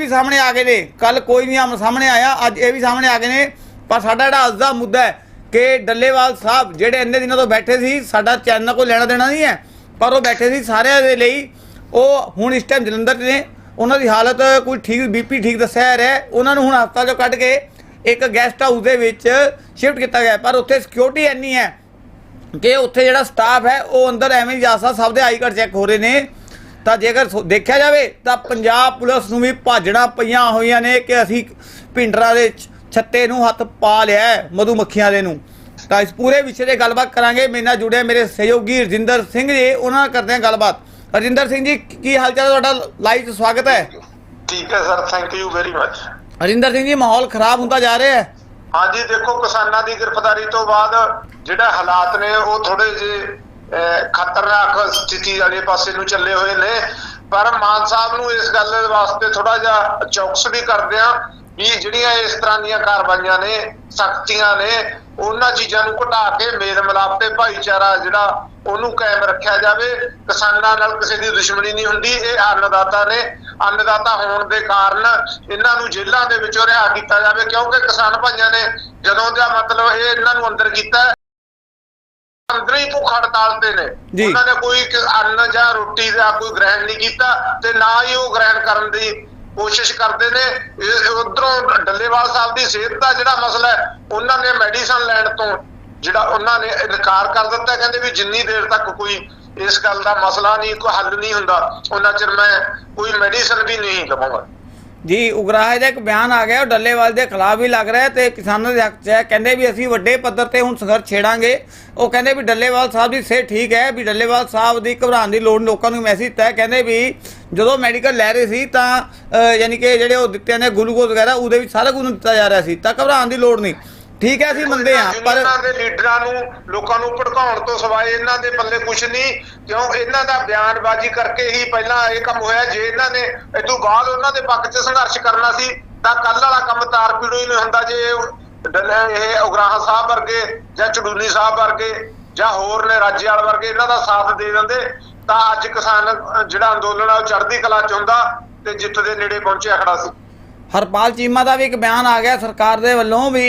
ਵੀ ਸਾਹਮਣੇ ਆ ਗਏ ਨੇ। ਕੱਲ ਕੋਈ ਵੀ ਆਮ ਸਾਹਮਣੇ ਆਇਆ, ਅੱਜ ਇਹ ਵੀ ਸਾਹਮਣੇ ਆ ਗਏ ਨੇ। ਪਰ ਸਾਡਾ ਜਿਹੜਾ ਅੱਜ ਦਾ ਮੁੱਦਾ ਹੈ ਕਿ ਡੱਲੇਵਾਲ ਸਾਹਿਬ ਜਿਹੜੇ ਇੰਨੇ ਦਿਨਾਂ ਤੋਂ ਬੈਠੇ ਸੀ, ਸਾਡਾ ਚੈਨਲ ਕੋਈ ਲੈਣਾ ਦੇਣਾ ਨਹੀਂ ਹੈ, ਪਰ ਉਹ ਬੈਠੇ ਸੀ ਸਾਰਿਆਂ ਦੇ ਲਈ। ਉਹ ਹੁਣ ਇਸ ਟਾਈਮ ਜਲੰਧਰ 'ਚ ਨੇ। ਉਹਨਾਂ ਦੀ ਹਾਲਤ ਕੋਈ ਠੀਕ, ਬੀਪੀ ਠੀਕ ਦੱਸਿਆ ਜਾ ਰਿਹਾ ਉਹਨਾਂ ਨੂੰ ਹੁਣ ਹਸਪਤਾਲ ਚੋਂ ਕੱਢ ਕੇ ਇੱਕ ਗੈਸਟ ਹਾਊਸ ਦੇ ਵਿੱਚ ਸ਼ਿਫਟ ਕੀਤਾ ਗਿਆ ਪਰ ਉੱਥੇ ਸਿਕਿਉਰਿਟੀ ਇੰਨੀ ਹੈ ਕਿ ਉੱਥੇ ਜਿਹੜਾ ਸਟਾਫ ਹੈ, ਉਹ ਅੰਦਰ ਐਵੇਂ ਹੀ ਜਾ ਸਕਦਾ ਸਭ ਦੇ ਆਈ ਕਾਰਡ ਚੈੱਕ ਹੋ ਰਹੇ ਨੇ। ਤਾਂ ਜੇਕਰ ਦੇਖਿਆ ਜਾਵੇ ਤਾਂ ਪੰਜਾਬ ਪੁਲਿਸ ਨੂੰ ਵੀ ਭਾਜਣਾ ਪਈਆਂ ਹੋਈਆਂ ਨੇ ਕਿ ਅਸੀਂ ਪਿੰਡਰਾਂ ਦੇ ਛੱਤੇ ਨੂੰ ਹੱਥ ਪਾ ਲਿਆ ਮਧੂ ਮੱਖੀਆਂ ਦੇ ਨੂੰ। ਤਾਂ ਇਸ ਪੂਰੇ ਵਿਸ਼ੇ ਤੇ ਗੱਲਬਾਤ ਕਰਾਂਗੇ। ਮੇਰੇ ਨਾਲ ਜੁੜੇ ਮੇਰੇ ਸਹਿਯੋਗੀ ਰਜਿੰਦਰ ਸਿੰਘ ਜੀ ਉਹਨਾਂ ਨਾਲ ਕਰਦੇ ਹਾਂ ਗੱਲਬਾਤ। ਰਜਿੰਦਰ ਸਿੰਘ ਜੀ ਕੀ ਹਾਲ ਚਾਲ ਤੁਹਾਡਾ? ਲਾਈਵ 'ਚ ਸਵਾਗਤ ਹੈ। ਠੀਕ ਹੈ sir thank you very much Rajinder Singh ji ਮਾਹੌਲ ਖਰਾਬ ਹੁੰਦਾ ਜਾ ਰਿਹਾ ਹੈ? ਹਾਂਜੀ ਦੇਖੋ ਕਿਸਾਨਾਂ ਦੀ ਗ੍ਰਿਫਤਾਰੀ ਤੋਂ ਬਾਅਦ ਜਿਹੜਾ ਹਾਲਾਤ ਨੇ ਉਹ ਥੋੜੇ ਜਿਹੇ ਖਤਰਨਾਕ ਸਥਿਤੀ ਵਾਲੇ ਪਾਸੇ ਨੂੰ ਚੱਲੇ ਹੋਏ ਨੇ। ਪਰ ਮਾਨ ਸਾਹਿਬ ਨੂੰ ਇਸ ਗੱਲ ਵਾਸਤੇ ਥੋੜਾ ਜਿਹਾ ਚੌਕਸ ਵੀ ਕਰਦੇ ਆ ਵੀ ਜਿਹੜੀਆਂ ਇਸ ਤਰ੍ਹਾਂ ਦੀਆਂ ਕਾਰਵਾਈਆਂ ਨੇ, ਸਖਤੀਆਂ ਨੇ, ਉਹਨਾਂ ਚੀਜ਼ਾਂ ਨੂੰ ਘਟਾ ਕੇ ਮੇਲ ਮਿਲਾਪ ਤੇ ਭਾਈਚਾਰਾ ਜਿਹੜਾ ਉਹਨੂੰ ਕਾਇਮ ਰੱਖਿਆ ਜਾਵੇ। ਕਿਸਾਨਾਂ ਨਾਲ ਕਿਸੇ ਦੀ ਦੁਸ਼ਮਣੀ ਨਹੀਂ ਹੁੰਦੀ, ਇਹ ਅੰਨਦਾਤਾ ਨੇ। ਅੰਨਦਾਤਾ ਹੋਣ ਦੇ ਕਾਰਨ ਇਹਨਾਂ ਨੂੰ ਜੇਲ੍ਹਾਂ ਦੇ ਵਿੱਚੋਂ ਰਿਹਾ ਕੀਤਾ ਜਾਵੇ, ਕਿਉਂਕਿ ਕਿਸਾਨ ਭਾਈਆਂ ਨੇ ਜਦੋਂ ਦਾ ਮਤਲਬ ਇਹ ਇਹਨਾਂ ਨੂੰ ਅੰਦਰ ਕੀਤਾ ਹੀ ਭੁੱਖ ਹੜਤਾਲ ਤੇ ਨੇ। ਉਹਨਾਂ ਨੇ ਕੋਈ ਅੰਨ ਜਾਂ ਰੋਟੀ ਦਾ ਕੋਈ ਗ੍ਰਹਿਣ ਨਹੀਂ ਕੀਤਾ ਤੇ ਨਾ ਹੀ ਉਹ ਗ੍ਰਹਿਣ ਕਰਨ ਦੀ ਕੋਸ਼ਿਸ਼ ਕਰਦੇ ਨੇ। ਉਧਰੋਂ ਡੱਲੇਵਾਲ ਸਾਹਿਬ ਦੀ ਸਿਹਤ ਦਾ ਜਿਹੜਾ ਮਸਲਾ ਹੈ ਉਹਨਾਂ ਨੇ ਮੈਡੀਸਨ ਲੈਣ ਤੋਂ ਜਿਹੜਾ ਉਹਨਾਂ ਨੇ ਇਨਕਾਰ ਕਰ ਦਿੱਤਾ। ਕਹਿੰਦੇ ਵੀ ਜਿੰਨੀ ਦੇਰ ਤੱਕ ਕੋਈ ਇਸ ਗੱਲ ਦਾ ਮਸਲਾ ਨਹੀਂ ਕੋਈ ਹੱਲ ਨਹੀਂ ਹੁੰਦਾ ਉਹਨਾਂ ਚਿਰ ਮੈਂ ਕੋਈ ਮੈਡੀਸਨ ਵੀ ਨਹੀਂ ਲਵਾਂਗਾ। ਜੀ, ਉਗਰਾਹ ਦਾ ਇੱਕ ਬਿਆਨ ਆ ਗਿਆ, ਉਹ ਡੱਲੇਵਾਲ ਦੇ ਖਿਲਾਫ ਵੀ ਲੱਗ ਰਿਹਾ ਹੈ ਤੇ ਕਿਸਾਨਾਂ ਦੇ ਹੱਕ 'ਚ ਹੈ। ਕਹਿੰਦੇ ਵੀ ਅਸੀਂ ਵੱਡੇ ਪੱਧਰ ਤੇ ਹੁਣ ਸੰਘਰਸ਼ ਛੇੜਾਂਗੇ। ਉਹ ਕਹਿੰਦੇ ਵੀ ਡੱਲੇਵਾਲ ਸਾਹਿਬ ਦੀ ਸਿਹਤ ਠੀਕ ਹੈ, ਵੀ ਡੱਲੇਵਾਲ ਸਾਹਿਬ ਦੀ ਘਬਰਾਉਣ ਦੀ ਲੋੜ ਲੋਕਾਂ ਨੂੰ ਮੈਸੇਜ ਦਿੱਤਾ ਕਹਿੰਦੇ ਵੀ ਜਦੋਂ ਮੈਡੀਕਲ ਲੈ ਰਹੇ ਸੀ ਤਾਂ ਯਾਨੀ ਕਿ ਜਿਹੜੇ ਉਹ ਦਿੱਤੇ ਨੇ ਗਲੂਕੋਜ਼ ਵਗੈਰਾ, ਉਹਦੇ ਵਿੱਚ ਸਾਰਾ ਕੁਝ ਦਿੱਤਾ ਜਾ ਰਿਹਾ ਸੀ, ਤਾਂ ਘਬਰਾਉਣ ਦੀ ਲੋੜ ਨਹੀਂ। ਠੀਕ ਹੈ ਅਸੀਂ ਮੰਨਦੇ ਹਾਂ ਪਰ ਇਹਨਾਂ ਦੇ ਲੀਡਰਾਂ ਨੂੰ ਲੋਕਾਂ ਨੂੰ ਭੜਕਾਉਣ ਤੋਂ ਸਿਵਾਏ ਇਹਨਾਂ ਦੇ ਪੱਲੇ ਕੁਝ ਨਹੀਂ ਕਿਉਂ ਇਹਨਾਂ ਦਾ ਬਿਆਨਬਾਜ਼ੀ ਕਰਕੇ ਹੀ ਪਹਿਲਾਂ ਇਹ ਕੰਮ ਹੋਇਆ ਜੇ ਇਹਨਾਂ ਨੇ ਇਦੋਂ ਬਾਅਦ ਉਹਨਾਂ ਦੇ ਪੱਖ 'ਚ ਸੰਘਰਸ਼ ਕਰਨਾ ਸੀ ਤਾਂ ਕੱਲ ਵਾਲਾ ਕੰਮ ਤਾਰ ਪੀੜੋ ਹੀ ਨਹੀਂ ਹੁੰਦਾ ਜੇ ਇਹ ਉਗਰਾਹਾਂ ਸਾਹਿਬ ਵਰਗੇ ਜਾਂ ਚੜੂਨੀ ਸਾਹਿਬ ਵਰਗੇ ਜਾਂ ਹੋਰ ਨੇ ਰਾਜੇਵਾਲ ਵਰਗੇ ਇਹਨਾਂ ਦਾ ਸਾਥ ਦੇ ਦਿੰਦੇ ਤਾਂ ਅੱਜ ਕਿਸਾਨ ਜਿਹੜਾ ਅੰਦੋਲਨ ਆ ਉਹ ਚੜ੍ਹਦੀ ਕਲਾ 'ਚ ਹੁੰਦਾ ਤੇ ਜਿੱਤ ਦੇ ਨੇੜੇ ਪਹੁੰਚਿਆ ਖੜਾ ਸੀ। ਹਰਪਾਲ ਚੀਮਾ ਦਾ ਵੀ ਇੱਕ ਬਿਆਨ ਆ ਗਿਆ ਸਰਕਾਰ ਦੇ ਵੱਲੋਂ ਵੀ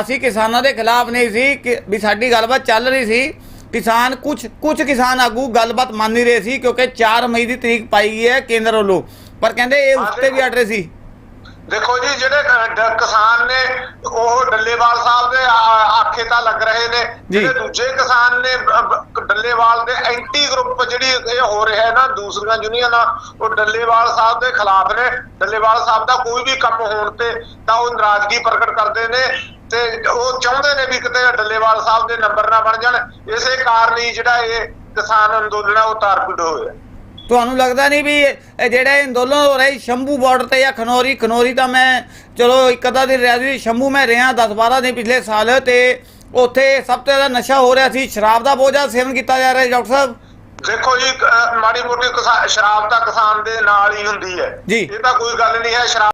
ਅਸੀਂ ਕਿਸਾਨਾਂ ਦੇ ਖਿਲਾਫ ਨਹੀਂ ਸੀ ਕਿ ਵੀ ਸਾਡੀ ਗੱਲਬਾਤ ਚੱਲ ਰਹੀ ਸੀ। ਕਿਸਾਨ ਕੁਝ ਕੁਝ ਕਿਸਾਨ ਆਗੂ ਗੱਲਬਾਤ ਮੰਨ ਨਹੀਂ ਰਹੇ ਸੀ ਕਿਉਂਕਿ 4 ਮਈ ਦੀ ਤਰੀਕ ਪਾਈ ਗਈ ਹੈ ਕੇਂਦਰ ਵੱਲੋਂ। ਪਰ ਕਹਿੰਦੇ ਇਹ ਉਸ ਤੇ ਵੀ ਅੜ ਰਹੇ ਸੀ। ਦੇਖੋ ਜੀ ਜਿਹੜੇ ਕਿਸਾਨ ਨੇ ਉਹ ਡੱਲੇਵਾਲ ਸਾਹਿਬ ਦੇ ਆਖੇ ਤਾਂ ਲੱਗ ਰਹੇ ਨੇ। ਜਿਹੜੇ ਦੂਜੇ ਕਿਸਾਨ ਨੇ ਡੱਲੇਵਾਲ ਦੇ ਐਂਟੀ ਗਰੁੱਪ ਜਿਹੜੀ ਇਹ ਹੋ ਰਿਹਾ ਹੈ ਨਾ ਦੂਸਰੀਆਂ ਯੂਨੀਅਨਾਂ ਉਹ ਡੱਲੇਵਾਲ ਸਾਹਿਬ ਦੇ ਖਿਲਾਫ ਨੇ। ਡੱਲੇਵਾਲ ਸਾਹਿਬ ਦਾ ਕੋਈ ਵੀ ਕੰਮ ਹੋਣ ਤੇ ਤਾਂ ਉਹ ਨਾਰਾਜ਼ਗੀ ਪ੍ਰਗਟ ਕਰਦੇ ਨੇ ਤੇ ਉਹ ਚਾਹੁੰਦੇ ਨੇ ਵੀ ਕਿਤੇ ਡੱਲੇਵਾਲ ਸਾਹਿਬ ਦੇ ਨੰਬਰ ਨਾ ਬਣ ਜਾਣ। ਇਸੇ ਕਾਰਨ ਹੀ ਜਿਹੜਾ ਇਹ ਕਿਸਾਨ ਅੰਦੋਲਨ ਹੈ ਉਹ ਤਾਰਪੀੜ ਹੋਇਆ। ਤੁਹਾਨੂੰ ਲੱਗਦਾ ਨਹੀਂ ਵੀ ਇਹ ਜਿਹੜੇ ਅੰਦੋਲਨ ਹੋ ਰਹੇ ਸ਼ੰਭੂ ਬਾਰਡਰ ਤੇ ਜਾਂ ਖਨੌਰੀ ਖਨੌਰੀ ਤਾਂ ਮੈਂ ਚਲੋ ਇੱਕ ਅੱਧਾ ਦਿਨ ਰਿਹਾ ਸੀ ਸ਼ੰਭੂ ਮੈਂ ਰਿਹਾ 10 12 ਦਿਨ ਪਿਛਲੇ ਸਾਲ ਤੇ ਉੱਥੇ ਸਭ ਤੋਂ ਜ਼ਿਆਦਾ ਨਸ਼ਾ ਹੋ ਰਿਹਾ ਸੀ ਸ਼ਰਾਬ ਦਾ ਬਹੁਤ ਜ਼ਿਆਦਾ ਸੇਵਨ ਕੀਤਾ ਜਾ ਰਿਹਾ ਡਾਕਟਰ ਸਾਹਿਬ ਦੇਖੋ ਜੀ ਮਾੜੀ ਮੋਟੀ ਸ਼ਰਾਬ ਤਾਂ ਕਿਸਾਨ ਦੇ ਨਾਲ ਹੀ ਹੁੰਦੀ ਹੈ। ਇਹ ਤਾਂ ਕੋਈ ਗੱਲ ਨਹੀਂ ਹੈ ਸ਼ਰਾਬ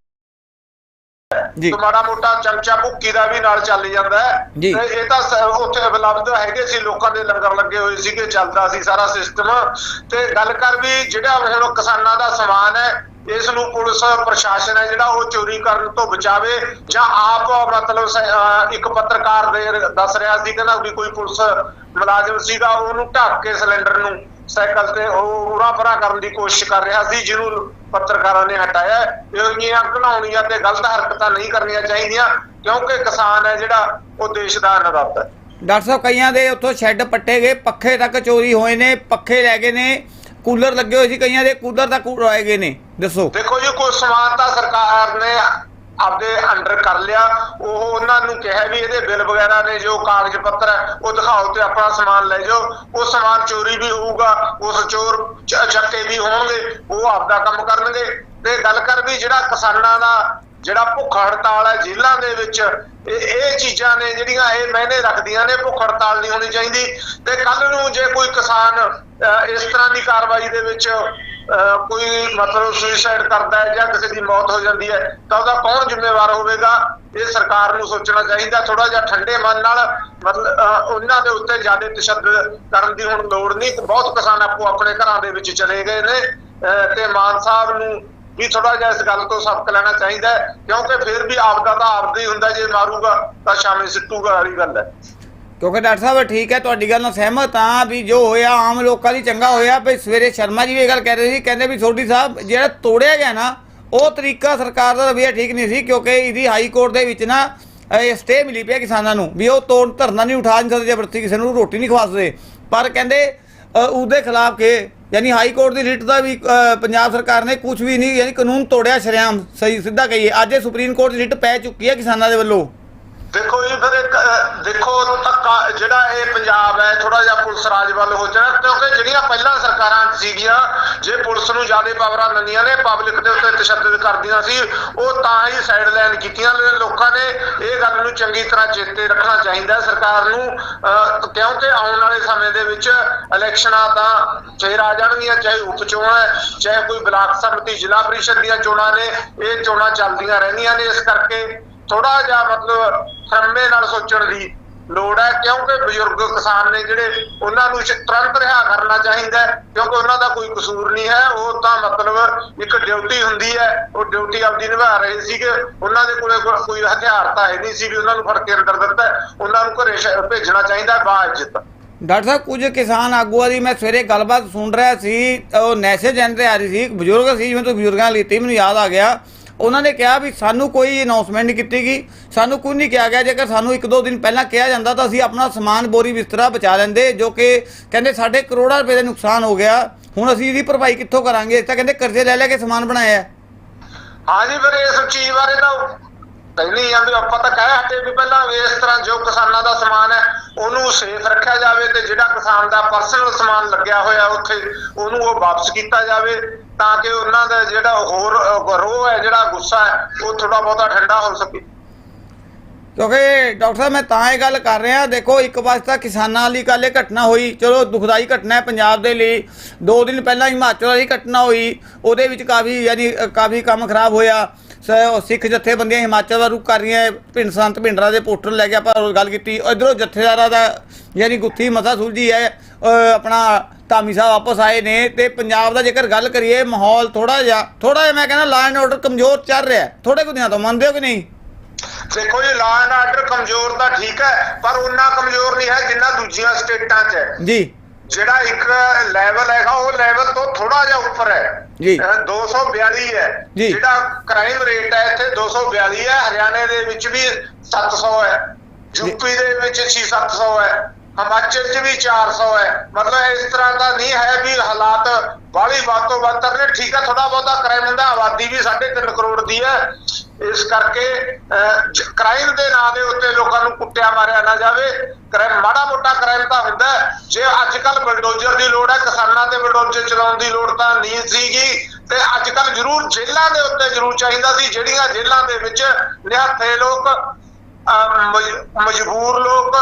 ਜੀ। ਤੋਂ ਮਾੜਾ ਮੋਟਾ ਚਮਚਾ ਭੁੱਕੀ ਦਾ ਵੀ ਨਾਲ ਚੱਲ ਜਾਂਦਾ ਹੈ। ਤੇ ਇਹ ਤਾਂ ਉੱਥੇ ਉਪਲਬਧ ਹੈਗੇ ਸੀ ਲੋਕਾਂ ਦੇ ਲੰਗਰ ਲੱਗੇ ਹੋਏ ਸੀਗੇ ਚੱਲਦਾ ਸੀ ਸਾਰਾ ਸਿਸਟਮ ਤੇ ਗੱਲ ਕਰ ਵੀ ਜਿਹੜਾ ਹੁਣ ਕਿਸਾਨਾਂ ਦਾ ਸਮਾਨ ਹੈ ਇਸ ਨੂੰ ਪੁਲਿਸ ਪ੍ਰਸ਼ਾਸਨ ਹੈ ਜਿਹੜਾ ਉਹ ਚੋਰੀ ਕਰਨ ਤੋਂ ਬਚਾਵੇ ਜਾਂ ਆਪ ਮਤਲਬ ਇੱਕ ਪੱਤਰਕਾਰ ਦੇ ਦੱਸ ਰਿਹਾ ਸੀ ਕਹਿੰਦਾ ਵੀ ਕੋਈ ਪੁਲਿਸ ਮੁਲਾਜ਼ਮ ਸੀਗਾ ਉਹਨੂੰ ਢੱਕ ਕੇ ਸਿਲੰਡਰ ਨੂੰ ਸਾਈਕਲ ਤੇ ਉਹ ਉਰਾ ਪਰਾ ਕਰਨ ਦੀ ਕੋਸ਼ਿਸ਼ ਕਰ ਰਿਹਾ ਸੀ ਜਿਹਨੂੰ ਪੱਤਰਕਾਰਾਂ ਨੇ ਹਟਾਇਆ। ਇਹੋ ਜਿਹੀਆਂ ਘਿਨਾਉਣੀਆਂ ਤੇ ਗਲਤ ਹਰਕਤਾਂ ਨਹੀਂ ਕਰਨੀਆਂ ਚਾਹੀਦੀਆਂ ਕਿਉਂਕਿ ਕਿਸਾਨ ਹੈ ਜਿਹੜਾ ਉਹ ਦੇਸ਼ ਦਾ ਅੰਨਦਾਤਾ ਹੈ। ਡਾਕਟਰ ਸਾਹਿਬ ਕਈਆਂ ਦੇ ਉੱਥੋਂ ਸ਼ੈੱਡ ਪੱਟੇ ਗਏ ਪੱਖੇ ਤੱਕ ਚੋਰੀ ਹੋਏ ਨੇ ਪੱਖੇ ਲੈ ਗਏ ਨੇ ਕੂਲਰ ਲੱਗੇ ਹੋਏ ਸੀ ਕਈਆਂ ਦੇ ਕੂਲਰ ਤੱਕ ਉਡਾਏ ਗਏ ਨੇ। ਦੱਸੋ। ਦੇਖੋ ਜੀ ਕੋਈ ਸਮਾਨ ਤਾਂ ਸਰਕਾਰ ਨੇ ਆਪਦੇ ਅੰਡਰ ਕਰ ਲਿਆ। ਉਹ ਉਹਨਾਂ ਨੂੰ ਕਿਹਾ ਵੀ ਇਹਦੇ ਬਿੱਲ ਵਗੈਰਾ ਨੇ ਜੋ ਕਾਗਜ਼ ਪੱਤਰ ਹੈ, ਉਹ ਦਿਖਾਓ ਤੇ ਆਪਣਾ ਸਮਾਨ ਲੈ ਜਾਓ। ਉਹ ਸਮਾਨ ਚੋਰੀ ਵੀ ਹੋਊਗਾ, ਉਸ ਚੋਰ ਚ- ਚੱਕੇ ਵੀ ਹੋਣਗੇ, ਉਹ ਆਪਦਾ ਕੰਮ ਕਰਨਗੇ। ਤੇ ਗੱਲ ਕਰ ਵੀ ਜਿਹੜਾ ਕਿਸਾਨਾਂ ਦਾ ਜਿਹੜਾ ਭੁੱਖ ਹੜਤਾਲ ਹੈ ਜੇਲ੍ਹਾਂ ਦੇ ਵਿੱਚ ਇਹ ਚੀਜ਼ਾਂ ਨੇ ਜਿਹੜੀਆਂ ਇਹ ਮਾਇਨੇ ਰੱਖਦੀਆਂ ਨੇ ਭੁੱਖ ਹੜਤਾਲ ਨਹੀਂ ਹੋਣੀ ਚਾਹੀਦੀ। ਤੇ ਕੱਲ ਨੂੰ ਜੇ ਕੋਈ ਕਿਸਾਨ ਇਸ ਤਰ੍ਹਾਂ ਦੀ ਕਾਰਵਾਈ ਦੇ ਵਿੱਚ ਕੋਈ ਮਤਲਬ ਸੁਸਾਈਡ ਕਰਦਾ ਹੈ ਜਾਂ ਕਿਸੇ ਦੀ ਮੌਤ ਹੋ ਜਾਂਦੀ ਹੈ ਤਾਂ ਉਹਦਾ ਕੌਣ ਜ਼ਿੰਮੇਵਾਰ ਹੋਵੇਗਾ? ਇਹ ਸਰਕਾਰ ਨੂੰ ਸੋਚਣਾ ਚਾਹੀਦਾ ਥੋੜਾ ਜਿਹਾ ਠੰਡੇ ਮਨ ਨਾਲ ਮਤਲਬ ਉਹਨਾਂ ਦੇ ਉੱਤੇ ਜ਼ਿਆਦਾ ਤਸ਼ੱਦਦ ਕਰਨ ਦੀ ਹੁਣ ਲੋੜ ਨਹੀਂ। ਬਹੁਤ ਕਿਸਾਨ ਆਪੋ ਆਪਣੇ ਘਰਾਂ ਦੇ ਵਿੱਚ ਚਲੇ ਗਏ ਨੇ ਅਹ, ਤੇ ਮਾਨ ਸਾਹਿਬ ਨੂੰ ਵੀ ਥੋੜਾ ਜਿਹਾ ਇਸ ਗੱਲ ਤੋਂ ਸਬਕ ਲੈਣਾ ਚਾਹੀਦਾ ਕਿਉਂਕਿ ਫਿਰ ਵੀ ਆਪਦਾ ਤਾਂ ਆਪਦਾ ਹੀ ਹੁੰਦਾ ਜੇ ਮਾਰੂਗਾ ਤਾਂ ਸ਼ਾਮੇ ਸਿੱਟੂਗਾ ਵਾਲੀ ਗੱਲ ਹੈ। ਕਿਉਂਕਿ ਡਾਕਟਰ ਸਾਹਿਬ ਠੀਕ ਹੈ ਤੁਹਾਡੀ ਗੱਲ ਨਾਲ ਸਹਿਮਤ ਹਾਂ ਵੀ ਜੋ ਹੋਇਆ ਆਮ ਲੋਕਾਂ ਲਈ ਚੰਗਾ ਹੋਇਆ ਵੀ ਸਵੇਰੇ ਸ਼ਰਮਾ ਜੀ ਵੀ ਇਹ ਗੱਲ ਕਹਿ ਰਹੇ ਸੀ ਕਹਿੰਦੇ ਵੀ ਸੋਢੀ ਸਾਹਿਬ ਜਿਹੜਾ ਤੋੜਿਆ ਗਿਆ ਨਾ ਉਹ ਤਰੀਕਾ ਸਰਕਾਰ ਦਾ ਰਵਈਆ ਠੀਕ ਨਹੀਂ ਸੀ ਕਿਉਂਕਿ ਇਹਦੀ ਹਾਈ ਕੋਰਟ ਦੇ ਵਿੱਚ ਨਾ ਇਹ ਸਟੇ ਮਿਲੀ ਪਿਆ ਕਿਸਾਨਾਂ ਨੂੰ ਵੀ ਉਹ ਤੋੜ ਧਰਨਾ ਨਹੀਂ ਉਠਾ ਨਹੀਂ ਸਕਦੇ ਜ਼ਬਰਦਸਤੀ ਕਿਸੇ ਨੂੰ ਰੋਟੀ ਨਹੀਂ ਖਵਾ ਸਕਦੇ। ਪਰ ਕਹਿੰਦੇ ਅ, ਉਹਦੇ ਖਿਲਾਫ ਕੇ ਯਾਨੀ ਹਾਈ ਕੋਰਟ ਦੀ ਰਿਟ ਦਾ ਵੀ ਪੰਜਾਬ ਸਰਕਾਰ ਨੇ ਕੁਝ ਵੀ ਨਹੀਂ, ਯਾਨੀ ਕਾਨੂੰਨ ਤੋੜਿਆ ਸ਼ਰੇਆਮ, ਸਹੀ ਸਿੱਧਾ ਕਹੀਏ। ਅੱਜ ਇਹ ਸੁਪਰੀਮ ਕੋਰਟ ਦੀ ਰਿਟ ਪੈ ਚੁੱਕੀ ਹੈ ਕਿਸਾਨਾਂ ਦੇ ਵੱਲੋਂ। ਦੇਖੋ ਜੀ ਫਿਰ ਇੱਕ, ਦੇਖੋ ਧੱਕਾ ਜਿਹੜਾ ਇਹ ਪੰਜਾਬ ਹੈ ਥੋੜਾ ਜਿਹਾ ਪੁਲਿਸ ਰਾਜ ਵੱਲ ਹੋ ਜਾਣਾ ਕਿਉਂਕਿ ਜਿਹੜੀਆਂ ਪਹਿਲਾਂ ਸਰਕਾਰਾਂ ਸੀਗੀਆਂ ਜੇ ਪੁਲਿਸ ਨੂੰ ਜ਼ਿਆਦਾ ਪਾਵਰਾਂ ਦਿੰਦੀਆਂ ਨੇ ਪਬਲਿਕ ਦੇ ਉੱਤੇ ਤਸ਼ੱਦਦ ਕਰਦੀਆਂ ਸੀ ਉਹ ਤਾਂ ਹੀ ਸਾਈਡ ਲਾਈਨ ਕੀਤੀਆਂ ਲੋਕਾਂ ਨੇ ਇਹ ਗੱਲ ਨੂੰ ਚੰਗੀ ਤਰ੍ਹਾਂ ਚੇਤੇ ਰੱਖਣਾ ਚਾਹੀਦਾ ਸਰਕਾਰ ਨੂੰ ਅਹ, ਕਿਉਂਕਿ ਆਉਣ ਵਾਲੇ ਸਮੇਂ ਦੇ ਵਿੱਚ ਇਲੈਕਸ਼ਨਾਂ ਤਾਂ ਫੇਰ ਆ ਜਾਣਗੀਆਂ ਚਾਹੇ ਉਪ ਚੋਣਾਂ ਹੈ ਚਾਹੇ ਕੋਈ ਬਲਾਕ ਸਮਿਤੀ ਜ਼ਿਲ੍ਹਾ ਪ੍ਰੀਸ਼ਦ ਦੀਆਂ ਚੋਣਾਂ ਨੇ ਇਹ ਚੋਣਾਂ ਚੱਲਦੀਆਂ ਰਹਿੰਦੀਆਂ ਨੇ ਇਸ ਕਰਕੇ। ਥੋੜਾ ਜਿਹਾ ਮਤਲਬ ਸੰਮੇ ਨਾਲ ਸੋਚਣ ਦੀ ਲੋੜ ਹੈ, ਕਿਉਂਕਿ ਬਜ਼ੁਰਗ ਕਿਸਾਨ ਨੇ ਜਿਹੜੇ ਉਹਨਾਂ ਨੂੰ ਤੁਰੰਤ ਰਿਹਾ ਕਰਨਾ ਚਾਹੀਦਾ ਕਿਉਂਕਿ ਉਹਨਾਂ ਦਾ ਕੋਈ ਕਸੂਰ ਨਹੀਂ ਹੈ। ਉਹ ਤਾਂ ਮਤਲਬ ਇੱਕ ਡਿਊਟੀ ਹੁੰਦੀ ਹੈ, ਉਹ ਡਿਊਟੀ ਆਪਦੀ ਨਿਭਾ ਰਹੇ ਸੀਗੇ ਉਹਨਾਂ ਦੇ ਕੋਲੇ ਕੋਈ ਹਥਿਆਰ ਤਾਂ ਹੈ ਨਹੀਂ ਸੀ ਵੀ ਉਹਨਾਂ ਨੂੰ ਫੜ ਕੇ ਅੰਦਰ ਦਿੱਤਾ ਉਹਨਾਂ ਨੂੰ ਘਰੇ ਭੇਜਣਾ ਚਾਹੀਦਾ ਬਾ ਇੱਜ਼ਤ ਡਾਕਟਰ ਸਾਹਿਬ, ਕੁਝ ਕਿਸਾਨ ਆਗੂਆਂ ਦੀ ਮੈਂ ਸਵੇਰੇ ਗੱਲਬਾਤ ਸੁਣ ਰਿਹਾ ਸੀ, ਉਹ ਨੈਸੇਜ ਐਂਟਰ ਆ ਰਹੀ ਸੀ ਬਜ਼ੁਰਗ ਸੀ, ਜਿਵੇਂ ਤੋਂ ਬਜ਼ੁਰਗਾਂ ਲਈ ਮੈਨੂੰ ਯਾਦ ਆ ਗਿਆ। ਉਹਨਾਂ ਨੇ ਕਿਹਾ ਵੀ ਸਾਨੂੰ ਕੋਈ ਅਨਾਉਂਸਮੈਂਟ ਨਹੀਂ ਕੀਤੀ ਗਈ ਸਾਨੂੰ ਕੁਝ ਨਹੀਂ ਕਿਹਾ ਗਿਆ। ਜੇਕਰ ਸਾਨੂੰ ਇੱਕ ਦੋ ਦਿਨ ਪਹਿਲਾਂ ਕਿਹਾ ਜਾਂਦਾ ਤਾਂ ਅਸੀਂ ਆਪਣਾ ਸਮਾਨ ਬੋਰੀ ਬਿਸਤਰਾ ਬਚਾ ਲੈਂਦੇ, ਜੋ ਕਿ ਕਹਿੰਦੇ ਸਾਡੇ ਕਰੋੜਾਂ ਰੁਪਏ ਦਾ ਨੁਕਸਾਨ ਹੋ ਗਿਆ। ਹੁਣ ਅਸੀਂ ਇਹਦੀ ਭਰਪਾਈ ਕਿੱਥੋਂ ਕਰਾਂਗੇ? ਇਹ ਤਾਂ ਕਹਿੰਦੇ ਕਰਜ਼ੇ ਲੈ ਲੈ ਕੇ ਸਮਾਨ ਬਣਾਇਆ ਹਾਂਜੀ, ਫਿਰ ਇਸ ਚੀਜ਼ ਬਾਰੇ ਤਾਂ ਪਹਿਲੀ ਆ ਵੀ ਆਪਾਂ ਤਾਂ ਕਹਿ ਹਟੇ ਵੀ ਪਹਿਲਾਂ ਇਸ ਤਰ੍ਹਾਂ ਜੋ ਕਿਸਾਨਾਂ ਦਾ ਸਮਾਨ ਹੈ, ਉਹਨੂੰ ਸੇਫ ਰੱਖਿਆ ਜਾਵੇ ਤੇ ਜਿਹੜਾ ਕਿਸਾਨ ਦਾ ਪਰਸਨਲ ਸਮਾਨ ਲੱਗਿਆ ਹੋਇਆ ਉੱਥੇ, ਉਹਨੂੰ ਉਹ ਵਾਪਸ ਕੀਤਾ ਜਾਵੇ ਤਾਂ ਕਿ ਉਹਨਾਂ ਦਾ ਜਿਹੜਾ ਹੋਰ ਰੋਹ ਹੈ, ਜਿਹੜਾ ਗੁੱਸਾ ਹੈ, ਉਹ ਥੋੜਾ ਬਹੁਤਾ ਠੰਡਾ ਹੋ ਸਕੇ। ਕਿਉਂਕਿ ਡਾਕਟਰ ਸਾਹਿਬ, ਮੈਂ ਤਾਂ ਇਹ ਗੱਲ ਕਰ ਰਿਹਾ, ਦੇਖੋ, ਇੱਕ ਪਾਸੇ ਤਾਂ ਕਿਸਾਨਾਂ ਲਈ ਗੱਲ ਇਹ ਘਟਨਾ ਹੋਈ, ਚਲੋ ਦੁਖਦਾਈ ਘਟਨਾ ਹੈ ਪੰਜਾਬ ਦੇ ਲਈ, ਦੋ ਦਿਨ ਪਹਿਲਾਂ ਹਿਮਾਚਲ ਵਾਲੀ ਘਟਨਾ ਹੋਈ, ਉਹਦੇ ਵਿੱਚ ਕਾਫੀ, ਯਾਨੀ ਕਾਫੀ ਕੰਮ ਖਰਾਬ ਹੋਇਆ। ਸ- ਉਹ ਸਿੱਖ ਜਥੇਬੰਦੀਆਂ ਹਿਮਾਚਲ ਦਾ ਰੁਖ ਕਰ ਰਹੀਆਂ। ਭਿੰਡ ਸੰਤ ਭਿੰਡਰਾ ਦੇ ਪੋਸਟਰ ਲੈ ਕੇ ਆਪਾਂ ਗੱਲ ਕੀਤੀ ਇਧਰੋਂ ਜਥੇਦਾਰਾਂ ਦਾ ਯਾਨੀ ਗੁੱਥੀ ਮਸਾ ਸੁਲਝੀ ਹੈ ਆਪਣਾ ਧਾਮੀ ਸਾਹਿਬ ਵਾਪਸ ਆਏ ਨੇ ਤੇ ਪੰਜਾਬ ਦਾ ਜੇਕਰ ਗੱਲ ਕਰੀਏ ਮਾਹੌਲ ਥੋੜਾ ਜਿਹਾ ਥੋੜਾ ਜਿਹਾ ਮੈਂ ਕਹਿੰਦਾ ਲਾਅ ਐਂਡ ਆਰਡਰ ਕਮਜ਼ੋਰ ਚੱਲ ਰਿਹਾ। ਥੋੜੇ ਕੁ ਦਿਨਾਂ ਤੋਂ ਮੰਨਦੇ ਹੋ ਕਿ ਨਹੀਂ ਦੇਖੋ ਜੀ ਲਾਅ ਐਂਡ ਆਰਡਰ ਕਮਜ਼ੋਰ ਤਾਂ ਠੀਕ ਹੈ ਪਰ ਉਹਨਾਂ ਕਮਜ਼ੋਰ ਨਹੀਂ ਹੈ ਜਿੰਨਾ ਦੂਜੀਆਂ ਸਟੇਟਾਂ 'ਚ ਹੈ ਜੀ ਜਿਹੜਾ ਇੱਕ ਲੈਵਲ ਹੈਗਾ ਉਹ ਲੈਵਲ ਤੋਂ ਥੋੜਾ ਜਿਹਾ ਉੱਪਰ ਹੈ। ਜੀ। ਅਹ 242 ਹੈ। ਜਿਹੜਾ ਕ੍ਰਾਈਮ ਰੇਟ ਹੈ ਇੱਥੇ 242 ਹੈ। ਹਰਿਆਣੇ ਦੇ ਵਿੱਚ ਵੀ 700 ਹੈ। ਯੂਪੀ ਦੇ ਵਿੱਚ 6-700 ਹੈ। ਹਿਮਾਚਲ 'ਚ ਵੀ 400 ਹੈ। ਮਤਲਬ ਇਸ ਤਰ੍ਹਾਂ ਦਾ ਨਹੀਂ ਹੈ ਵੀ ਹਾਲਾਤ ਬਾਹਲੀ ਵੱਧ ਤੋਂ ਵੱਧ ਨੇ ਠੀਕ ਹੈ ਥੋੜਾ ਬਹੁਤਾ ਕ੍ਰਾਈਮ ਹੁੰਦਾ ਆਬਾਦੀ ਵੀ 3.5 ਕਰੋੜ ਦੀ ਹੈ। ਇਸ ਕਰਕੇ ਕ੍ਰਾਈਮ ਦੇ ਨਾਂ ਦੇ ਉੱਤੇ ਲੋਕਾਂ ਨੂੰ ਕੁੱਟਿਆ ਮਾਰਿਆ ਨਾ ਜਾਵੇ। ਕ੍ਰਾਈਮ ਮਾੜਾ ਮੋਟਾ ਕ੍ਰਾਈਮ ਤਾਂ ਹੁੰਦਾ ਜੇ ਅੱਜ ਕੱਲ ਬਲਡੋਜ਼ਰ ਦੀ ਲੋੜ ਹੈ ਕਿਸਾਨਾਂ ਤੇ ਬਲਡੋਜ਼ਰ ਚਲਾਉਣ ਦੀ ਲੋੜ ਤਾਂ ਨਹੀਂ ਸੀਗੀ। ਤੇ ਅੱਜ ਕੱਲ ਜ਼ਰੂਰ ਜੇਲ੍ਹਾਂ ਦੇ ਉੱਤੇ ਜ਼ਰੂਰ ਚਾਹੀਦਾ ਸੀ ਜਿਹੜੀਆਂ ਜੇਲ੍ਹਾਂ ਦੇ ਵਿੱਚ ਨਿਹੱਥੇ ਲੋਕ ਅਹ, ਮਜ- ਮਜਬੂਰ ਲੋਕ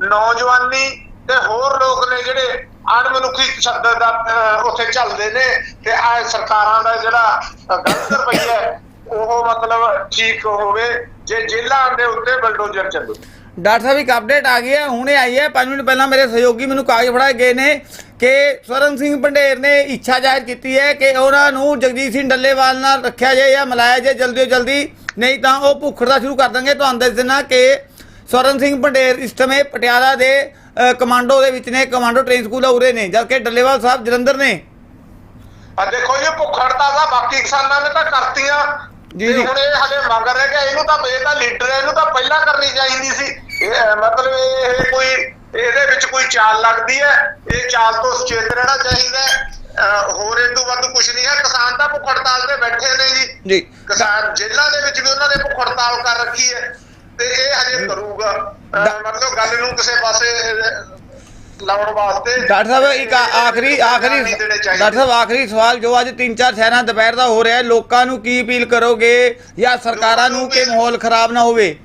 ਨੌਜਵਾਨੀ ਤੇ ਹੋਰ ਲੋਕ ਨੇ ਜਿਹੜੇ ਅਣਮਨੁੱਖੀ ਤਸ਼ੱਦਦ ਦਾ ਉੱਥੇ ਚੱਲਦੇ ਨੇ ਤੇ ਆ ਸਰਕਾਰਾਂ ਦਾ ਜਿਹੜਾ ਗਲਤ ਰਵੱਈਆ ਉਹ ਮਤਲਬ ਠੀਕ ਹੋਵੇ, ਜੇ ਜੇਲ੍ਹਾਂ ਦੇ ਉੱਤੇ ਬਲਡੋਜ਼ਰ ਚੱਲੇ। ਡਾਕਟਰ ਸਾਹਿਬ, ਇੱਕ ਅਪਡੇਟ ਆ ਗਈ ਹੈ, ਹੁਣੇ ਆਈ ਹੈ। 5 ਮਿੰਟ ਪਹਿਲਾਂ ਮੇਰੇ ਸਹਿਯੋਗੀ ਮੈਨੂੰ ਕਾਗਜ਼ ਫੜਾਏ ਗਏ ਨੇ ਕਿ ਸਵਰਨ ਸਿੰਘ ਭੰਡੇਰ ਨੇ ਇੱਛਾ ਜ਼ਾਹਿਰ ਕੀਤੀ ਹੈ ਕਿ ਉਹਨਾਂ ਨੂੰ ਜਗਜੀਤ ਸਿੰਘ ਡੱਲੇਵਾਲ ਨਾਲ ਰੱਖਿਆ ਜਾਏ ਜਾਂ ਮਿਲਾਇਆ ਜਾਏ ਜਲਦੀ ਤੋਂ ਜਲਦੀ। ਨਹੀਂ ਤਾਂ ਉਹ ਭੁੱਖੜਾ ਸ਼ੁਰੂ ਕਰ ਦਾਂਗੇ ਤੁਹਾਨੂੰ ਦੱਸ ਦੇਣਾ ਕਿ ਸਵਰਨ ਸਿੰਘ ਪੰਡੇਰ ਇਸ ਸਮੇਂ ਪਟਿਆਲਾ ਦੇ ਕਮਾਂਡੋ ਦੇ ਵਿੱਚ ਨੇ ਕਮਾਂਡੋ ਟ੍ਰੇਨ ਸਕੂਲ ਉਰੇ ਨੇ ਜਦਕਿ ਡੱਲੇਵਾਲ ਸਾਹਿਬ ਜਲੰਧਰ ਨੇ। ਆ ਦੇਖੋ ਜੀ ਭੁੱਖ ਹੜਤਾਲ ਤਾਂ ਬਾਕੀ ਕਿਸਾਨਾਂ ਨੇ ਤਾਂ ਕਰਤੀਆਂ। ਜੀ, ਜੀ। ਹੁਣ ਇਹ ਹਲੇ ਮੰਗ ਰਹੇ ਕਿ ਇਹਨੂੰ ਤਾਂ ਇਹ ਤਾਂ ਲੀਡਰ ਇਹਨੂੰ ਤਾਂ ਪਹਿਲਾਂ ਕਰਨੀ ਚਾਹੀਦੀ ਸੀ। ਇਹ ਮਤਲਬ ਇਹ ਕੋਈ ਇਹਦੇ ਵਿੱਚ ਕੋਈ ਚਾਲ ਲੱਗਦੀ ਹੈ। ਇਹ ਚਾਲ ਤੋਂ ਸੁਚੇਤ ਰਹਿਣਾ ਚਾਹੀਦਾ ਹੈ। ਹੋਰ ਇਹ ਤੋਂ ਵੱਧ ਕੁਝ ਨਹੀਂ ਹੈ। ਕਿਸਾਨ ਤਾਂ ਭੁੱਖ ਹੜਤਾਲ ਤੇ ਬੈਠੇ ਨੇ ਜੀ। ਜੀ। ਕਿਸਾਨ ਜੇਲ੍ਹਾਂ ਦੇ ਵਿੱਚ ਵੀ ਉਹਨਾਂ ਨੇ ਭੁੱਖ ਹੜਤਾਲ ਕਰ ਰੱਖੀ ਹੈ। ਤੇ ਇਹ ਹਜੇ ਕਰੂਗਾ। ਮਤਲਬ ਗੱਲ ਨੂੰ ਕਿਸੇ ਪਾਸੇ ਲਾਉਣ ਵਾਸਤੇ ਡਾਕਟਰ ਸਾਹਿਬ ਇੱਕ ਆ- ਆਖਰੀ ਆਖਰੀ। ਡਾਕਟਰ ਸਾਹਿਬ ਆਖਰੀ ਸਵਾਲ ਜੋ ਅੱਜ ਤਿੰਨ ਚਾਰ ਸ਼ਹਿਰਾਂ ਦੁਪਹਿਰ ਦਾ ਹੋ ਰਿਹਾ ਹੈ ਲੋਕਾਂ ਨੂੰ ਕੀ ਅਪੀਲ ਕਰੋਗੇ? ਜਾਂ ਸਰਕਾਰਾਂ ਨੂੰ ਕਿ ਮਾਹੌਲ ਖਰਾਬ ਨਾ ਹੋਵੇ?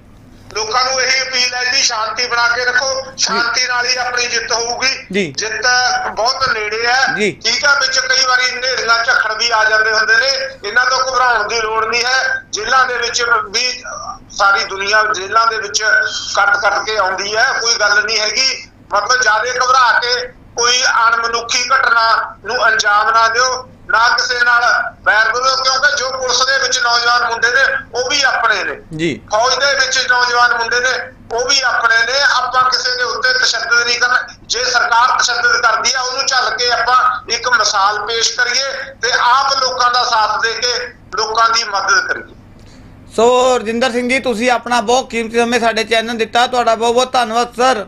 ਲੋਕਾਂ ਨੂੰ ਇਹੀ ਅਪੀਲ ਹੈ ਜੀ ਸ਼ਾਂਤੀ ਬਣਾ ਕੇ ਰੱਖੋ। ਸ਼ਾਂਤੀ ਨਾਲ ਹੀ ਆਪਣੀ ਜਿੱਤ। ਹੋਊਗੀ। ਜਿੱਤ ਬਹੁਤ ਨੇੜੇ ਹੈ। ਠੀਕ ਹੈ ਵਿੱਚ ਕਈ ਵਾਰੀ ਹਨੇਰੀਆਂ ਝੱਖੜ ਵੀ ਆ ਜਾਂਦੇ ਹੁੰਦੇ ਨੇ। ਇਹਨਾਂ ਤੋਂ ਘਬਰਾਉਣ ਦੀ ਲੋੜ ਨਹੀਂ ਹੈ। ਜੇਲ੍ਹਾਂ ਦੇ ਵਿੱਚ ਵੀ ਸਾਰੀ ਦੁਨੀਆ ਜੇਲ੍ਹਾਂ ਦੇ ਵਿੱਚ ਕੱਟ ਕੱਟ ਕੇ ਆਉਂਦੀ ਹੈ ਕੋਈ ਗੱਲ ਨਹੀਂ ਹੈਗੀ। ਮਤਲਬ ਜ਼ਿਆਦਾ ਘਬਰਾ ਕੇ ਕੋਈ ਅਣਮਨੁੱਖੀ ਘਟਨਾ ਨੂੰ ਅੰਜਾਮ ਨਾ ਦਿਓ ਨਾ ਕਿਸੇ ਨਾਲ ਬੈਰ ਵਿਰੋਧ ਕਿਉਂਕਿ ਜੋ ਪੁਲਿਸ ਦੇ ਵਿੱਚ ਨੌਜਵਾਨ ਮੁੰਡੇ ਨੇ ਉਹ ਵੀ ਆਪਣੇ ਨੇ। ਜੀ। ਫੌਜ ਦੇ ਵਿੱਚ ਨੌਜਵਾਨ ਮੁੰਡੇ ਨੇ ਉਹ ਵੀ ਆਪਣੇ ਨੇ। ਆਪਾਂ ਕਿਸੇ ਦੇ ਉੱਤੇ ਤਸ਼ੱਦਦ ਨਹੀਂ ਕਰਨਾ। ਜੇ ਸਰਕਾਰ ਤਸ਼ੱਦਦ ਕਰਦੀ ਆ ਉਹਨੂੰ ਚੱਲ ਕੇ ਆਪਾਂ ਇੱਕ ਮਿਸਾਲ ਪੇਸ਼ ਕਰੀਏ ਤੇ ਆਪ ਲੋਕਾਂ ਦਾ ਸਾਥ ਦੇ ਕੇ ਲੋਕਾਂ ਦੀ ਮਦਦ ਕਰੀਏ। ਸੋ ਰਜਿੰਦਰ ਸਿੰਘ ਜੀ ਤੁਸੀਂ ਆਪਣਾ ਬਹੁਤ ਕੀਮਤੀ ਸਮੇਂ ਸਾਡੇ ਚੈਨਲ ਦਿੱਤਾ ਤੁਹਾਡਾ ਬਹੁਤ ਬਹੁਤ ਧੰਨਵਾਦ sir.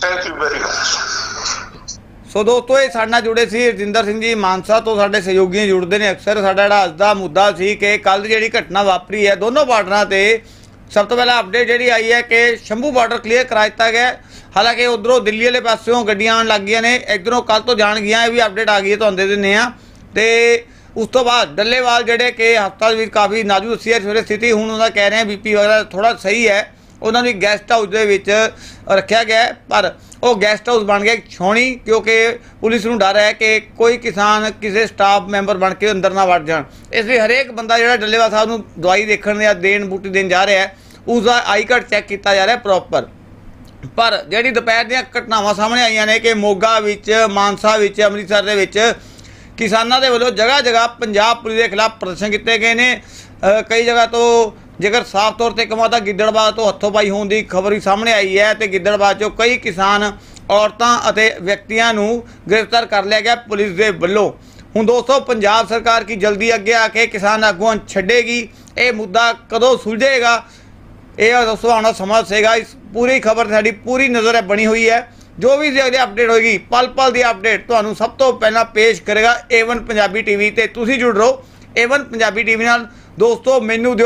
Thank you very much so ਦੋਸਤੋ ਇਹ ਸਾਡੇ ਨਾਲ ਜੁੜੇ ਸੀ ਰਜਿੰਦਰ ਸਿੰਘ ਜੀ ਮਾਨਸਾ ਤੋਂ ਸਾਡੇ ਸਹਿਯੋਗੀ ਜੁੜਦੇ ਨੇ ਅਕਸਰ। ਸਾਡਾ ਜਿਹੜਾ ਅੱਜ ਦਾ ਮੁੱਦਾ ਸੀ ਕਿ ਕੱਲ ਜਿਹੜੀ ਘਟਨਾ ਵਾਪਰੀ ਹੈ ਦੋਨੋਂ ਬਾਰਡਰਾਂ ਤੇ ਸਭ ਤੋਂ ਪਹਿਲਾਂ ਅਪਡੇਟ ਜਿਹੜੀ ਆਈ ਹੈ ਕਿ ਸ਼ੰਭੂ ਬਾਰਡਰ ਕਲੀਅਰ ਕਰਾ ਦਿੱਤਾ ਗਿਆ। ਹਾਲਾਂਕਿ ਉਧਰੋਂ ਦਿੱਲੀ ਵਾਲੇ ਪਾਸਿਓਂ ਗੱਡੀਆਂ ਆਉਣ ਲੱਗ ਗਈਆਂ ਨੇ ਇਧਰੋਂ ਕੱਲ ਤੋਂ ਜਾਣ ਗਈਆਂ ਇਹ ਵੀ ਅਪਡੇਟ ਆ ਗਈ ਹੈ ਤੁਹਾਨੂੰ ਦੇ ਦਿੰਦੇ ਆ ਤੇ ਉਸ ਤੋਂ ਬਾਅਦ ਡੱਲੇਵਾਲ ਜਿਹੜੇ ਕਿ ਹਸਪਤਾਲ ਵਿੱਚ ਕਾਫੀ ਨਾਜ਼ੁਕ ਸੀ ਸਵੇਰੇ ਸਥਿਤੀ ਹੁਣ ਉਹਦਾ ਕਹਿ ਰਹੇ ਆ ਬੀਪੀ ਵਗੈਰਾ ਥੋੜਾ ਸਹੀ ਹੈ। ਉਹਨਾਂ ਨੂੰ ਗੈਸਟ ਹਾਊਸ ਦੇ ਵਿੱਚ ਰੱਖਿਆ ਗਿਆ ਪਰ ਉਹ ਗੈਸਟ ਹਾਊਸ ਬਣ ਗਿਆ ਛੋਣੀ ਕਿਉਂਕਿ ਪੁਲਿਸ ਨੂੰ ਡਰ ਹੈ ਕਿ ਕੋਈ ਕਿਸਾਨ, ਕਿਸੇ ਸਟਾਫ ਮੈਂਬਰ ਬਣ ਕੇ ਅੰਦਰ ਨਾ ਵੜ ਜਾਣ। ਇਸ ਲਈ ਹਰੇਕ ਬੰਦਾ ਜਿਹੜਾ ਡੱਲੇਵਾਲ ਸਾਹਿਬ ਨੂੰ ਦਵਾਈ ਦੇਖਣ ਜਾਂ ਦੇਣ ਬੂਟੀ ਦੇਣ ਜਾ ਰਿਹਾ ਹੈ, ਉਸ ਦਾ ਆਈ ਕਾਰਡ ਚੈੱਕ ਕੀਤਾ ਜਾ ਰਿਹਾ ਪ੍ਰੋਪਰ। ਪਰ ਜਿਹੜੀ ਦੁਪਹਿਰ ਦੀਆਂ ਘਟਨਾਵਾਂ ਸਾਹਮਣੇ ਆਈਆਂ ਨੇ ਕਿ ਮੋਗਾ ਵਿੱਚ, ਮਾਨਸਾ ਵਿੱਚ, ਅੰਮ੍ਰਿਤਸਰ ਦੇ ਵਿੱਚ ਕਿਸਾਨਾਂ ਦੇ ਵੱਲੋਂ ਜਗ੍ਹਾ ਜਗ੍ਹਾ ਪੰਜਾਬ ਪੁਲਿਸ ਦੇ ਖਿਲਾਫ ਪ੍ਰਦਰਸ਼ਨ ਕੀਤੇ ਗਏ ਨੇ। ਕਈ ਜਗ੍ਹਾ ਤੋਂ ਜੇਕਰ ਸਾਫ਼ ਤੌਰ ਤੇ ਕਮਾਂ ਤਾਂ ਗਿੱਦੜਬਾਦ ਤੋਂ ਹੱਥੋਂ ਪਾਈ ਹੋਣ ਦੀ ਖਬਰ ਵੀ ਸਾਹਮਣੇ ਆਈ ਹੈ ਤੇ ਗਿੱਦੜਬਾਦ ਚੋਂ ਕਈ ਕਿਸਾਨ, ਔਰਤਾਂ ਅਤੇ ਵਿਅਕਤੀਆਂ ਨੂੰ ਗ੍ਰਿਫਤਾਰ ਕਰ ਲਿਆ ਗਿਆ ਪੁਲਿਸ ਦੇ ਵੱਲੋਂ। ਹੁਣ ਦੋਸਤੋ, ਪੰਜਾਬ ਸਰਕਾਰ ਕੀ ਜਲਦੀ ਅੱਗੇ ਆ ਕੇ ਕਿਸਾਨ ਆਗੂਆਂ ਛੱਡੇਗੀ? ਇਹ ਮੁੱਦਾ ਕਦੋਂ ਸੁਲਝੇਗਾ? ਇਹ ਦੋਸਤੋ, ਆਉਣਾ ਸਮਾਂ ਦੱਸੇਗਾ ਇਸ ਪੂਰੀ ਖਬਰ ਸਾਡੀ ਪੂਰੀ ਨਜ਼ਰ ਬਣੀ ਹੋਈ ਹੈ। ਜੋ ਵੀ ਜਿਹਦੇ ਅਪਡੇਟ ਹੋਏਗੀ, ਪਲ ਪਲ ਦੀ ਅਪਡੇਟ ਤੁਹਾਨੂੰ ਸਭ ਤੋਂ ਪਹਿਲਾਂ ਪੇਸ਼ ਕਰੇਗਾ A1 ਪੰਜਾਬੀ ਟੀਵੀ ਤੇ। ਤੁਸੀਂ ਜੁੜ ਰਹੋ A1 ਪੰਜਾਬੀ ਟੀਵੀ ਨਾਲ। ਦੋਸਤੋ, ਮੈਨੂੰ ਦਿਓ